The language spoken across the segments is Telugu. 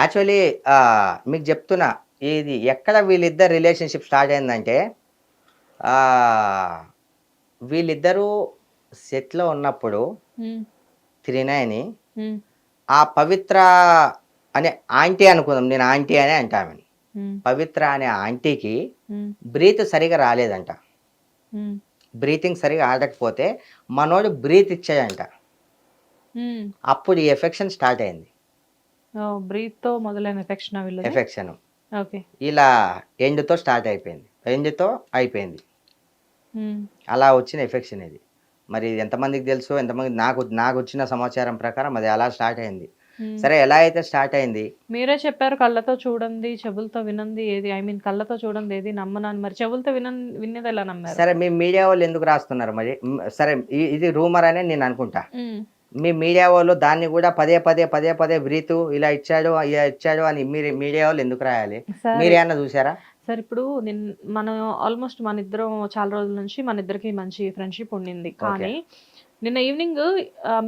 యాక్చువల్లీ మీకు చెప్తున్నా ఇది ఎక్కడ వీళ్ళిద్దరు రిలేషన్షిప్ స్టార్ట్ అయిందంటే వీళ్ళిద్దరూ సెట్లో ఉన్నప్పుడు త్రినయని ఆ పవిత్ర అనే ఆంటీ అనుకుందాం నేను ఆంటీ అనే అంటామని పవిత్ర అనే ఆంటీకి బ్రీత్ సరిగా రాలేదంట. బ్రీతింగ్ సరిగా ఆడకపోతే మనోడు బ్రీత్ ఇచ్చాడంట ఉమ్. అప్పుడు ఈ ఎఫెక్షన్ స్టార్ట్ అయింది. ఓ బ్రీత్తో మొదలైన ఎఫెక్షన్ ఎఫెక్షన్ ఓకే. ఇలా ఎండ్తో స్టార్ట్ అయిపోయింది. ఎండ్తో అయిపోయింది. అలా వచ్చిన ఎఫెక్షన్ ఇది. మరి ఇది ఎంతమందికి తెలుసు? ఎంతమంది నాకు నాకు వచ్చిన సమాచారం ప్రకారం అది అలా స్టార్ట్ అయింది. సరే ఎలా అయితే స్టార్ట్ అయింది? మీరే చెప్పారు కళ్ళతో చూడండి చెవులతో వినంది ఏది ఐ మీన్ కళ్ళతో చూడండి ఏది నమ్మనాను మరి చెవులతో విన వినేది ఎలా నమ్మారు? సరే మీ మీడియా వాళ్ళు ఎందుకు రాస్తున్నారు మరి? సరే ఇది రూమర్ అనే నేను అనుకుంటా. మీ మీడియా వాళ్ళు దాన్ని కూడా పదే పదే పదే పదే బ్రీతు ఇలా ఇచ్చాడు ఇలా ఇచ్చాడు అని మీరు మీడియా వాళ్ళు ఎందుకు రాయాలి? మీరు ఏమన్నా చూసారా సార్ ఇప్పుడు మనం ఆల్మోస్ట్ మన ఇద్దరం చాలా రోజుల నుంచి మన ఇద్దరికి మంచి ఫ్రెండ్షిప్ ఉండింది. కానీ నిన్న ఈవినింగ్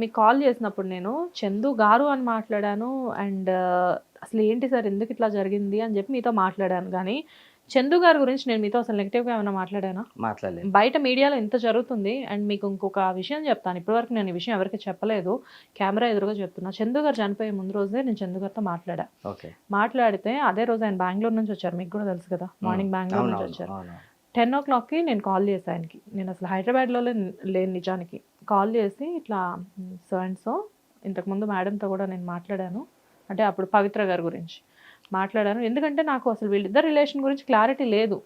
మీకు కాల్ చేసినప్పుడు నేను చందు గారు అని మాట్లాడాను అండ్ అసలు ఏంటి సార్ ఎందుకు ఇట్లా జరిగింది అని చెప్పి మీతో మాట్లాడాను. కానీ చందు గారి గురించి నేను మీతో అసలు నెగిటివ్గా ఏమైనా మాట్లాడానా? మాట్లాడలేదు. బయట మీడియాలో ఇంత జరుగుతుంది అండ్ మీకు ఇంకొక విషయం చెప్తాను. ఇప్పటివరకు నేను ఈ విషయం ఎవరికి చెప్పలేదు. కెమెరా ఎదురుగా చెప్తున్నా. చందు గారు చనిపోయే ముందు రోజే నేను చందు గారితో మాట్లాడా. మాట్లాడితే అదే రోజు ఆయన బెంగళూరు నుంచి వచ్చారు. మీకు కూడా తెలుసు కదా? మార్నింగ్ బెంగళూరు నుంచి వచ్చారు. టెన్ ఓ క్లాక్కి నేను కాల్ చేశాను ఆయనకి. నేను అసలు హైదరాబాద్లో లేను నిజానికి. కాల్ చేసి ఇట్లా సో అండ్ సో ఇంతకుముందు మేడంతో కూడా నేను మాట్లాడాను. అంటే అప్పుడు పవిత్ర గారి గురించి. మాట్లాడాను. ఎందుకంటే నాకు అసలు వీళ్ళిద్దరు రిలేషన్ గురించి క్లారిటీ లేదు.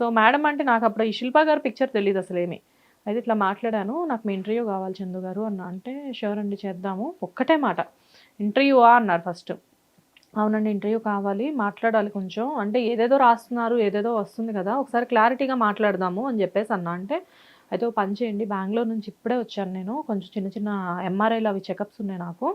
సో మేడం అంటే నాకు అప్పుడు ఈ శిల్పా గారి పిక్చర్ తెలియదు అసలు ఏమి అయితే ఇట్లా మాట్లాడాను. నాకు మీ ఇంటర్వ్యూ కావాలి చందు గారు అన్న అంటే షూర్ అండి చేద్దాము. ఒక్కటే మాట. ఇంటర్వ్యూవా అన్నారు ఫస్ట్ అవునండి ఇంటర్వ్యూ కావాలి. మాట్లాడాలి కొంచెం. అంటే ఏదేదో రాస్తున్నారు ఏదేదో వస్తుంది కదా. ఒకసారి క్లారిటీగా మాట్లాడదాము అని చెప్పేసి అన్న. అంటే అయితే పని చేయండి. బెంగళూరు నుంచి ఇప్పుడే వచ్చాను నేను. కొంచెం చిన్న చిన్న ఎంఆర్ఐలు అవి చెకప్స్ ఉన్నాయి నాకు.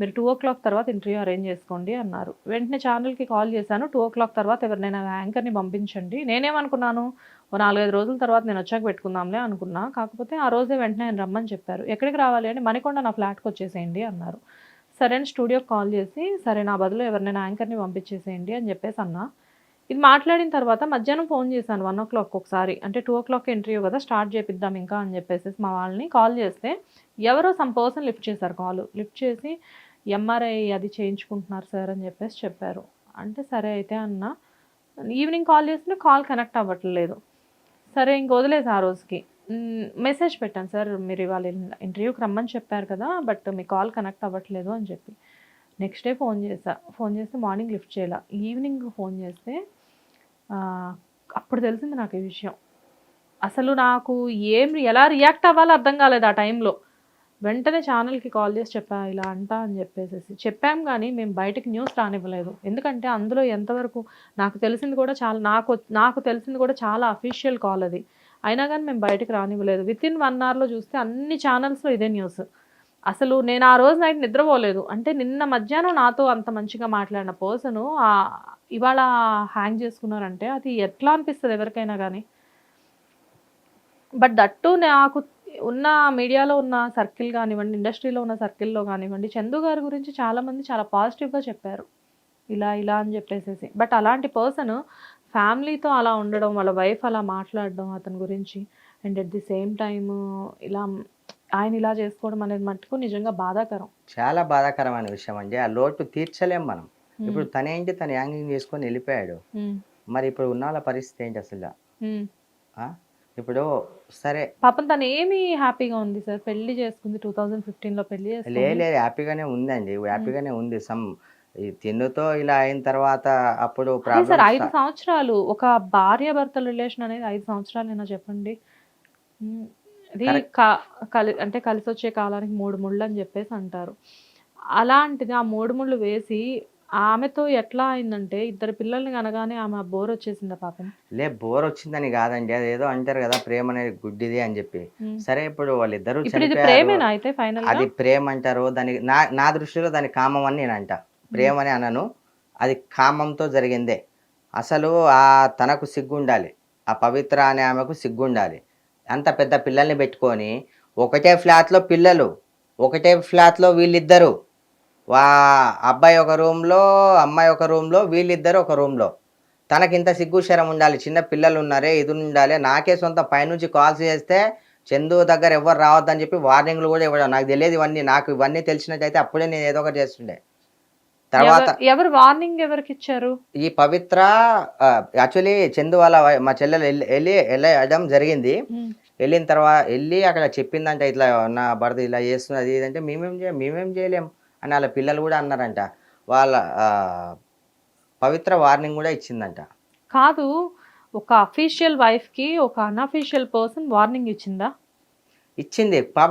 మీరు టూ ఓ క్లాక్ తర్వాత ఇంటర్వ్యూ అరేంజ్ చేసుకోండి అన్నారు. వెంటనే ఛానల్కి కాల్ చేశాను. టూ ఓ క్లాక్ తర్వాత ఎవరినైనా యాంకర్ని పంపించండి. నేనేమనుకున్నాను? ఓ నాలుగైదు రోజుల తర్వాత నేను వచ్చాక పెట్టుకుందాంలే అనుకున్నా. కాకపోతే ఆ రోజే వెంటనే ఆయన రమ్మని చెప్పారు. ఎక్కడికి రావాలి అంటే మణికొండ నా ఫ్లాట్కి వచ్చేసేయండి అన్నారు. సరే అని స్టూడియోకి కాల్ చేసి సరే నా బదులు ఎవరినైనా యాంకర్ని పంపించేసేయండి అని చెప్పేసి అన్నా. ఇది మాట్లాడిన తర్వాత మధ్యాహ్నం ఫోన్ చేశాను వన్ ఓ క్లాక్ ఒకసారి. అంటే టూ ఓ క్లాక్ ఇంటర్వ్యూ కదా స్టార్ట్ చేపిద్దాం ఇంకా అని చెప్పేసి మా వాళ్ళని కాల్ చేస్తే ఎవరో సమ్ పర్సన్ లిఫ్ట్ చేశారు కాల్. లిఫ్ట్ చేసి ఎంఆర్ఐ అది చేయించుకుంటున్నారు సార్ అని చెప్పేసి చెప్పారు. అంటే సరే అయితే అన్న. ఈవినింగ్ కాల్ చేస్తే కాల్ కనెక్ట్ అవ్వట్లేదు. సరే ఇంక వదిలేదు ఆ రోజుకి. మెసేజ్ పెట్టాను సార్ మీరు ఇవాళ ఇంటర్వ్యూకి రమ్మని చెప్పారు కదా బట్ మీ కాల్ కనెక్ట్ అవ్వట్లేదు అని చెప్పి. నెక్స్ట్ డే ఫోన్ చేసా ఫోన్ చేస్తే మార్నింగ్ లిఫ్ట్ చేయాల. ఈవినింగ్ ఫోన్ చేస్తే అప్పుడు తెలిసింది నాకు ఈ విషయం. అసలు నాకు ఏం ఎలా రియాక్ట్ అవ్వాలో అర్థం కాలేదు ఆ టైంలో వెంటనే ఛానల్కి కాల్ చేసి చెప్పా ఇలా అంటా అని చెప్పేసి చెప్పాం కానీ మేము బయటకి న్యూస్ రానివ్వలేదు. ఎందుకంటే అందులో ఎంతవరకు నాకు తెలిసింది కూడా చాలా నాకు నాకు తెలిసింది కూడా చాలా అఫీషియల్ కాల్ అది. అయినా కానీ మేము బయటకు రానివ్వలేదు. విత్ ఇన్ వన్ అవర్లో చూస్తే అన్ని ఛానల్స్లో ఇదే న్యూస్ అసలు నేను ఆ రోజు నైట్ నిద్రపోలేదు. అంటే నిన్న మధ్యాహ్నం నాతో అంత మంచిగా మాట్లాడిన పర్సను ఇవాళ హ్యాంగ్ చేసుకున్నారంటే అది ఎట్లా అనిపిస్తుంది ఎవరికైనా కానీ బట్ దట్టు నాకు ఉన్న మీడియాలో ఉన్న సర్కిల్ కానివ్వండి ఇండస్ట్రీలో ఉన్న సర్కిల్లో కానివ్వండి చందు గారి గురించి చాలామంది చాలా పాజిటివ్గా చెప్పారు. ఇలా ఇలా అని చెప్పేసేసి. బట్ అలాంటి పర్సన్ ఫ్యామిలీతో అలా ఉండడం వాళ్ళ వైఫ్ అలా మాట్లాడడం అతని గురించి and at the same time ఇలా ఆయన ఇలా చేసుకోవడం అనేది మట్టుకు నిజంగా బాధాకరం. చాలా బాధాకరమైన విషయం అండి. ఆ లోటు తీర్చలేం మనం. ఇప్పుడు తనేంటి తను యాంగింగ్ చేసుకొని వెళ్ళిపోయాడు. మరి ఇప్పుడు ఉన్న వాళ్ళ పరిస్థితి ఏంటి అసలు? ఇప్పుడు సరే. పాపం తను ఏమి హ్యాపీగా ఉంది సార్? పెళ్ళి చేసుకుంది టూ థౌజండ్ ఫిఫ్టీన్లో పెళ్ళి లే చేసుకుంది. లేదు హ్యాపీగానే ఉందండి. హ్యాపీగానే ఉంది. సమ్ ఈ తిన్నుతో ఇలా అయిన తర్వాత అప్పుడు సార్ ఐదు సంవత్సరాలు ఒక భార్య భర్తల రిలేషన్ అనేది ఐదు సంవత్సరాలైనా చెప్పండి. క- కలి అంటే కలిసి వచ్చే కాలానికి మూడు ముళ్ళు అని చెప్పేసి అంటారు. అలాంటిది ఆ మూడు ముళ్ళు వేసి ఆమెతో ఎట్లా అయిందంటే ఇద్దరు పిల్లల్ని కనగానే ఆమె బోర్ వచ్చేసిందా పాపం? లే బోర్ వచ్చిందని కాదండి. అదేదో అంటారు కదా ప్రేమ అనేది గుడ్డిది అని చెప్పి. సరే ఇప్పుడు వాళ్ళిద్దరూ అయితే ఫైనల్ అది ప్రేమ అంటారు. దానికి నా నా దృష్టిలో దాని కామం అని నేను అంట ప్రేమ అని అనను. అది కామంతో జరిగిందే. అసలు ఆ తనకు సిగ్గు ఉండాలి ఆ పవిత్ర అనే ఆమెకు సిగ్గు ఉండాలి అంత పెద్ద పిల్లల్ని పెట్టుకొని ఒకటే ఫ్లాట్లో పిల్లలు ఒకటే ఫ్లాట్లో వీళ్ళిద్దరు. వా అబ్బాయి ఒక రూమ్లో అమ్మాయి ఒక రూమ్లో వీళ్ళిద్దరు ఒక రూమ్లో. తనకి ఇంత సిగ్గు శరం ఉండాలి. చిన్న పిల్లలు ఉన్నారే ఇది ఉండాలి నాకే సొంత పైనుంచి కాల్స్ చేస్తే చందు దగ్గర ఎవరు రావద్దని చెప్పి వార్నింగ్లు కూడా ఇవ్వడం. నాకు తెలియదు ఇవన్నీ నాకు ఇవన్నీ తెలిసినట్టయితే అప్పుడే నేను ఏదో ఒకటి చేస్తుండే. తర్వాత ఎవరు- వార్నింగ్ ఎవరికి ఇచ్చారు? ఈ పవిత్ర యాక్చువల్లీ చందు వాళ్ళ మా చెల్లెలు వెళ్ళి వెళ్ళి వెళ్ళడం జరిగింది. వెళ్ళిన తర్వాత వెళ్ళి అక్కడ చెప్పిందంట ఇట్లా నా భర్త ఇలా చేస్తున్నది ఇది అంటే మేమేం చేయం మేమేం చేయలేం అని వాళ్ళ పిల్లలు కూడా అన్నారంట. వాళ్ళ పవిత్ర వార్నింగ్ కూడా ఇచ్చిందంట. కాదు ఒక అఫీషియల్ వైఫ్కి ఒక అన్అఫీషియల్ పర్సన్ వార్నింగ్ ఇచ్చిందా? ఇచ్చింది. పాప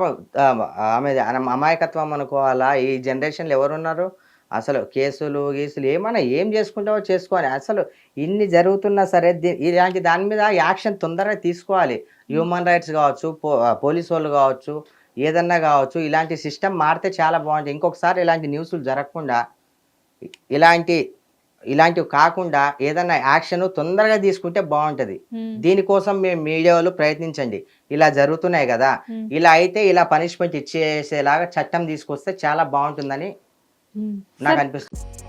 ఆమె అమాయకత్వం అనుకోవాలా? ఈ జనరేషన్లో ఎవరున్నారు? అసలు కేసులు గీసులు ఏమైనా ఏం చేసుకుంటావో చేసుకోవాలి. అసలు ఇన్ని జరుగుతున్నా సరే దీ- ఇలాంటి దాని మీద యాక్షన్ తొందరగా తీసుకోవాలి. హ్యూమన్ రైట్స్ కావచ్చు పో పోలీస్ వాళ్ళు కావచ్చు ఏదన్నా కావచ్చు ఇలాంటి సిస్టమ్ మారితే చాలా బాగుంటుంది. ఇంకొకసారి ఇలాంటి న్యూస్లు జరగకుండా ఇలాంటి ఇలాంటివి కాకుండా ఏదన్నా యాక్షన్ తొందరగా తీసుకుంటే బాగుంటుంది. దీనికోసం మేము మీడియా వాళ్ళు ప్రయత్నించండి. ఇలా జరుగుతున్నాయి కదా. ఇలా అయితే ఇలా పనిష్మెంట్ ఇచ్చేసేలాగా చట్టం తీసుకొస్తే చాలా బాగుంటుందని. నాకు అనిపిస్తుంది.